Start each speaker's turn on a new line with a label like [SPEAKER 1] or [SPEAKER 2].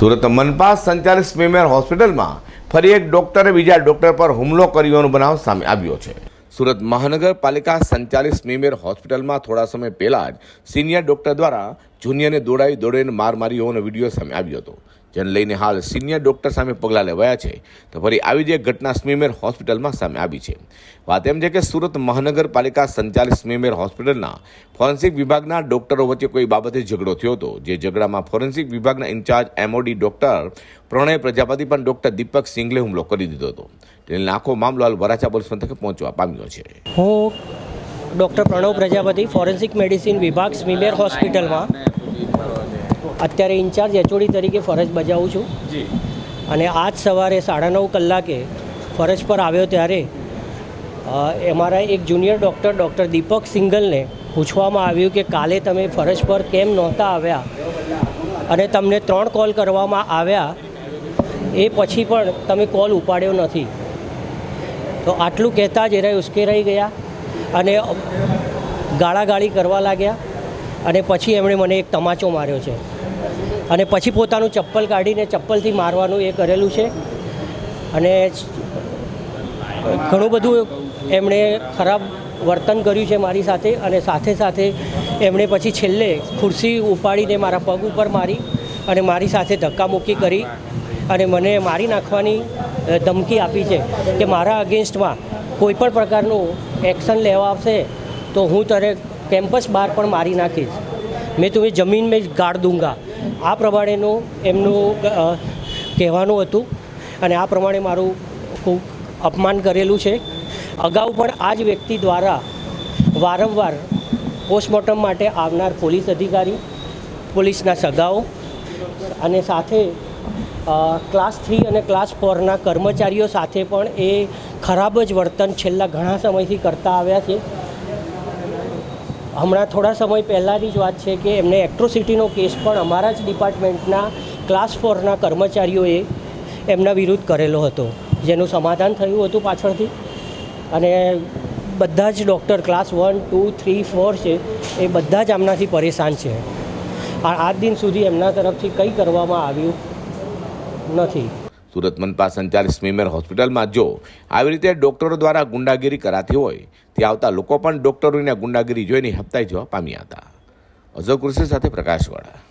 [SPEAKER 1] સુરત મનપા સંચાલિત સ્મીમેર હોસ્પિટલમાં ફરી એક ડોક્ટરે બીજા ડોક્ટર પર હુમલો કર્યોનો બનાવ સામે આવ્યો છે. સુરત મહાનગરપાલિકા સંચાલિત સ્મીમેર હોસ્પિટલમાં થોડા સમય પહેલા જ સિનિયર ડોક્ટર દ્વારા જુનિયરને દોડાવી દોડીને માર મારી હોવાનો વીડિયો સામે આવ્યો હતો. જેને લઈને હાલ સિનિયર ડોક્ટર સામે પગલાં લેવાયા છે. તો ફરી આવી જ એક ઘટના સ્મીમેર હોસ્પિટલમાં સામે આવી છે. વાત એમ છે કે સુરત મહાનગરપાલિકા સંચાલિત સ્મીમેર હોસ્પિટલના ફોરેન્સિક વિભાગના ડોક્ટરો વચ્ચે કોઈ બાબતે ઝઘડો થયો હતો, જે ઝઘડામાં ફોરેન્સિક વિભાગના in charge MOD doctor Pranay Prajapati પણ ડોક્ટર દીપક સિંગલે હુમલો કરી દીધો હતો. તેને આખો મામલો હાલ વરાછા પોલીસ મથકે પહોંચવા પામ્યો છે.
[SPEAKER 2] હું doctor Pranav Prajapati forensic medicine વિભાગ સ્મીમેર હોસ્પિટલમાં અત્યારે ઇન્ચાર્જ એચઓડી તરીકે ફરજ બજાવું છું. અને આજ સવારે સાડા નવ કલાકે ફરજ પર આવ્યો ત્યારે અમારા એક જુનિયર ડૉક્ટર ડૉક્ટર દીપક સિંગલને પૂછવામાં આવ્યું કે કાલે તમે ફરજ પર કેમ નહોતા આવ્યા? અને તમને ત્રણ કોલ કરવામાં આવ્યા એ પછી પણ તમે કોલ ઉપાડ્યો નથી. તો આટલું કહેતા જ એરા ઉશ્કેરાઈ ગયા અને ગાળાગાળી કરવા લાગ્યા. અને પછી એમણે મને એક તમાચો માર્યો છે. અને પછી પોતાનું ચપ્પલ કાઢીને ચપ્પલથી મારવાનું એ કરેલું છે. અને ઘણું બધું એમણે ખરાબ વર્તન કર્યું છે મારી સાથે અને સાથે સાથે એમણે પછી છેલ્લે ખુરશી ઉપાડીને મારા પગ ઉપર મારી અને મારી સાથે ધક્કામુક્કી કરી અને મને મારી નાખવાની ધમકી આપી છે કે મારા અગેન્સ્ટમાં કોઈ પણ પ્રકારનું એક્શન લેવા આવશે તો હું તારે કેમ્પસ બહાર પણ મારી નાખીશ મેં તમે જમીન મેં ગાળ દૂંગા. આ પ્રમાણેનું એમનું કહેવાનું હતું અને આ પ્રમાણે મારું ખૂબ અપમાન કરેલું છે. અગાઉ પણ આ જ વ્યક્તિ દ્વારા વારંવાર પોસ્ટમોર્ટમ માટે આવનાર પોલીસ અધિકારી, પોલીસના સગાઓ અને સાથે ક્લાસ થ્રી અને ક્લાસ ફોરના કર્મચારીઓ સાથે પણ એ ખરાબ જ વર્તન છેલ્લા ઘણા સમયથી કરતા આવ્યા છે. હમણાં થોડા સમય પહેલાંની જ વાત છે કે એમને એક્ટ્રોસિટીનો કેસ પણ અમારા જ ડિપાર્ટમેન્ટના ક્લાસ ફોરના કર્મચારીઓએ એમના વિરુદ્ધ કરેલો હતો. જેનું સમાધાન થયું હતું પાછળથી. અને બધા જ doctor class one two three four છે, એ બધા જ આમનાથી પરેશાન છે. આ આજ દિન સુધી એમના તરફથી કંઈ કરવામાં આવ્યું નથી.
[SPEAKER 1] સુરત મનપા સંચાલિત સ્મીમેર હોસ્પિટલમાં જો આવી રીતે ડોક્ટરો દ્વારા ગુંડાગીરી કરાતી હોય ત્યાં આવતા લોકો પણ ડોક્ટરોની ગુંડાગીરી જોઈને હપ્તાઈ જવા પામ્યા હતા. અઝર કૃષિ સાથે પ્રકાશવાળા.